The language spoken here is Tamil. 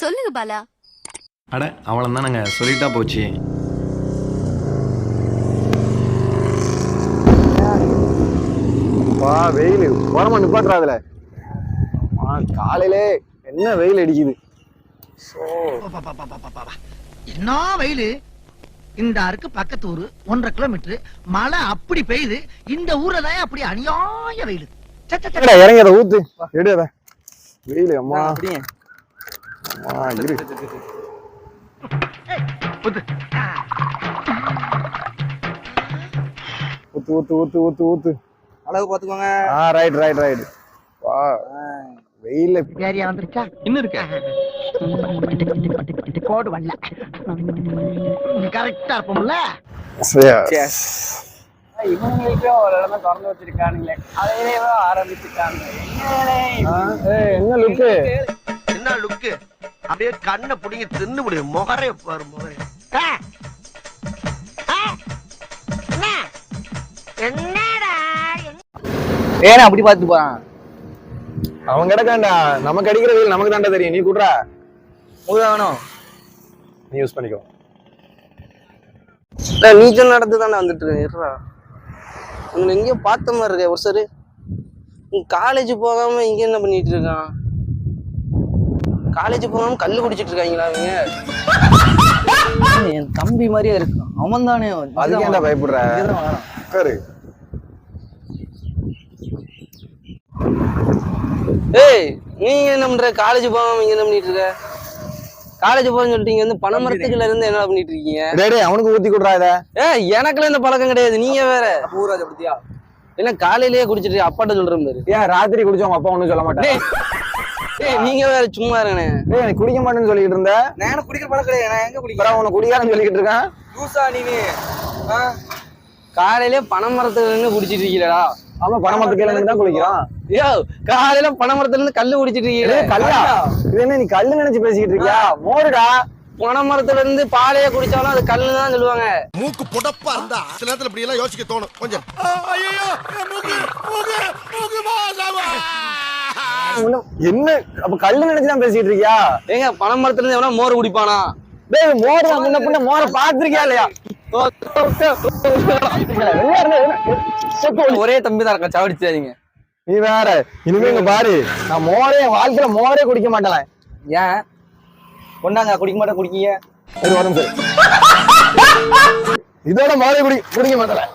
சொல்லுங்க பாலா. அட அவளை தானங்க சொல்லிட்டா போச்சு. வா வெயில். உரமா நிப்பாட்டுறாதுல ஆ காலையிலே என்ன வெயில் அடிக்குது. என்ன வெயிலு? இந்த அருக்கு பக்கத்து ஊரு ஒன்றரை கிலோமீட்டர். மழை அப்படி பெய்யுது. இந்த ஊர்ல தான் அப்படி அநியாய வெயிலு. ச்சே, ச்சே, ச்சே. என்னடா இறங்கி அதை ஊத்து. எடு அதை. வெயில் அம்மா. அம்மா இரு. ஊத்து ஊத்து ஊத்து ஊத்து ஊத்து. அளவு பாத்துக்கோங்க ஆ ரைட் ரைட் ரைட் வா. வெயில்ல ஏரியா வந்துருச்சா? இன்னும் இருக்க? கோடு வரல. கரெக்டா இருப்போம்ல? இவங்களுக்கு ஒரு இடமே திறந்து வச்சிருக்கானுங்களே. அதையே ஆரம்பிச்சுட்டாங்க. என்ன லுக்கு அப்படியே கண்ணை புடிங்கி தின்னு முடியும் முகரே பாரு முகரே ஏன்னா அப்படி பார்த்து போறான். அவன் கிடக்காண்டா நமக்கு அடிக்கிற வெயில் நமக்கு தாண்டா தெரியும். நீ கூடுறா. உங்களுக்கு வேணும். நீ யூஸ் பண்ணிக்கோ. நீச்சல் நடந்து தானே வந்துட்டு இருக்கா உங்களை எங்கேயோ பார்த்த மாதிரி இருக்க ஒரு சரி. காலேஜ் போகாம இங்க என்ன பண்ணிட்டு இருக்கான்? காலேஜ் போகாம கல்லு குடிச்சிட்டு இருக்காங்களா அவங்க? என் தம்பி மாதிரியே இருக்கான் அவன் தானே. அதுக்கு ஏன்டா பயப்படுற? உட்காரு. ஏய் நீங்க என்ன பண்ற? காலேஜ் போகாம இங்க என்ன பண்ணிட்டு இருக்க? காலேஜ் போகணும்னு சொல்லிட்டு இங்க வந்து பணமரத்துக்குள்ள இருந்து என்ன பண்ணிட்டு இருக்கீங்க? டேய் டேய் அவனுக்கு ஊத்தி கொடுறா இத. ஏய் எனக்குலாம் இந்த பழக்கம் கிடையாது. நீங்க வேற. பூராஜ் அப்படியா? இல்ல காலையிலேயே குடிச்சிட்டு அப்பாட்ட சொல்றேன் பாரு. ஏன் ராத்திரி குடிச்சா உங்க அப்பா ஒண்ணும் சொல்ல மாட்டான் நீங்க வேற சும்மா இருங்கண்ணே டேய் எனக்கு குடிக்க மாட்டேன்னு சொல்லிட்டு இருந்த நான் குடிக்கிற பழக்கம் கிடையாது நான் எங்க அப்புறம் உனக்கு குடிக்காரன்னு சொல்லிட்டு இருக்கான் ஜூஸா நீனு காலையிலே பனைமரத்துல இருந்து குடிச்சிட்டு இருக்கீங்களா ஆமா பணமத்து கீழே தான் குளிக்கிறான் ஐயோ காலையில பனைமரத்துல இருந்து கல்லு குடிச்சிட்டு டேய், இருக்கீங்களே கல்லா இது என்ன நீ கல்லு நினைச்சு பேசிக்கிட்டு இருக்கியா மோருடா பனைமரத்துல இருந்து பாலையே குடிச்சாலும் அது கல்லு தான் சொல்லுவாங்க மூக்கு புடப்பா இருந்தா சில நேரத்துல இப்படி எல்லாம் யோசிக்க தோணும் கொஞ்சம் உன்ன- என்ன? அப்ப கல்லு நினைச்சு தான் பேசிட்டு இருக்கியா? ஏங்க பனைமரத்துல இருந்து எவனா மோர் குடிப்பானா? டேய் மோர் முன்ன பின்ன மோர பாத்திருக்கியா இல்லையா? ஒரே தம்பி தான் இருக்கா சாவடிச்சாதீங்க நீ வேற. இனிமே இங்க பாரு. நான் மோரே வாழ்க்கையில மோரே குடிக்க மாட்டேன். ஏன்? கொண்டாங்க குடிக்க மாட்டேன் குடிக்கீங்க. சரி வரும் சரி இதோட மோரே குடி குடிக்க மாட்டேன்.